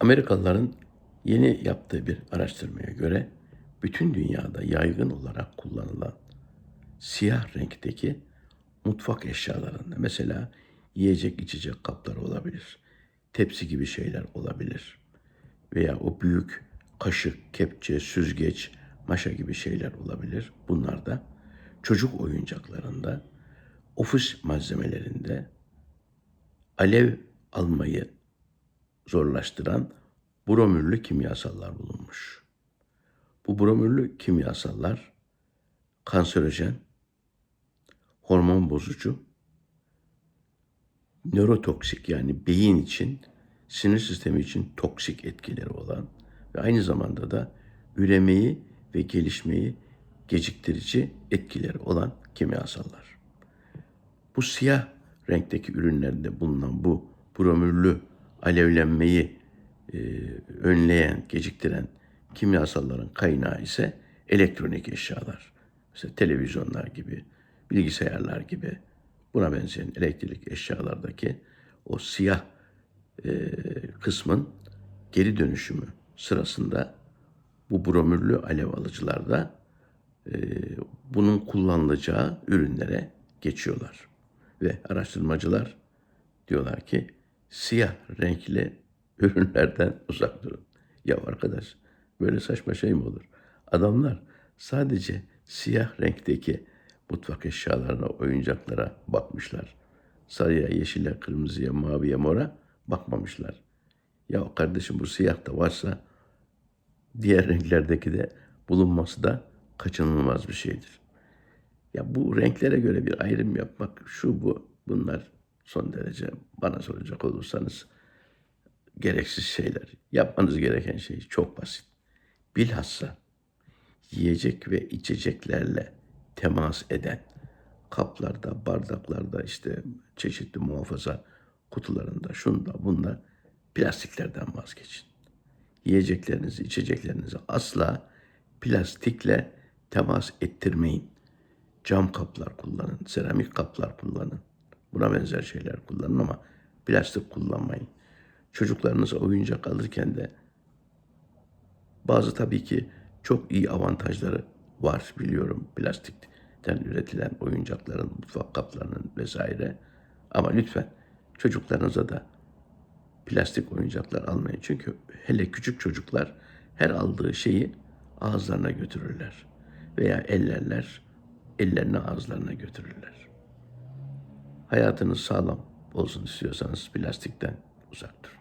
Amerikalıların yeni yaptığı bir araştırmaya göre bütün dünyada yaygın olarak kullanılan siyah renkteki mutfak eşyalarında mesela yiyecek içecek kapları olabilir. Tepsi gibi şeyler olabilir. Veya o büyük kaşık, kepçe, süzgeç, maşa gibi şeyler olabilir. Bunlar da çocuk oyuncaklarında, ofis malzemelerinde alev almayı zorlaştıran bromürlü kimyasallar bulunmuş. Bu bromürlü kimyasallar kanserojen, hormon bozucu, nörotoksik yani beyin için, sinir sistemi için toksik etkileri olan ve aynı zamanda da üremeyi ve gelişmeyi geciktirici etkileri olan kimyasallar. Bu siyah renkteki ürünlerde bulunan bu bromürlü alevlenmeyi e, önleyen, geciktiren kimyasalların kaynağı ise elektronik eşyalar. Mesela televizyonlar gibi, bilgisayarlar gibi buna benzeyen elektrik eşyalardaki o siyah e, kısmın geri dönüşümü sırasında bu bromürlü alev alıcılarda e, bunun kullanılacağı ürünlere geçiyorlar. Ve araştırmacılar diyorlar ki siyah renkli ürünlerden uzak durun. Ya arkadaş böyle saçma şey mi olur? Adamlar sadece siyah renkteki mutfak eşyalarına, oyuncaklara bakmışlar. Sarıya, yeşile, kırmızıya, maviye, mora bakmamışlar. Ya kardeşim bu siyah da varsa diğer renklerdeki de bulunması da kaçınılmaz bir şeydir. Ya bu renklere göre bir ayrım yapmak şu bu bunlar son derece bana soracak olursanız gereksiz şeyler. Yapmanız gereken şey çok basit. Bilhassa yiyecek ve içeceklerle temas eden kaplarda, bardaklarda işte çeşitli muhafaza kutularında şunda bunda plastiklerden vazgeçin. Yiyeceklerinizi, içeceklerinizi asla plastikle temas ettirmeyin. Cam kaplar kullanın, seramik kaplar kullanın. Buna benzer şeyler kullanın ama plastik kullanmayın. Çocuklarınıza oyuncak alırken de bazı tabii ki çok iyi avantajları var biliyorum plastikten üretilen oyuncakların, mutfak kaplarının vesaire. Ama lütfen çocuklarınıza da plastik oyuncaklar almayın. Çünkü hele küçük çocuklar her aldığı şeyi ağızlarına götürürler. Veya ellerler, ellerini ağızlarına götürürler. Hayatınız sağlam olsun istiyorsanız plastikten uzak durun.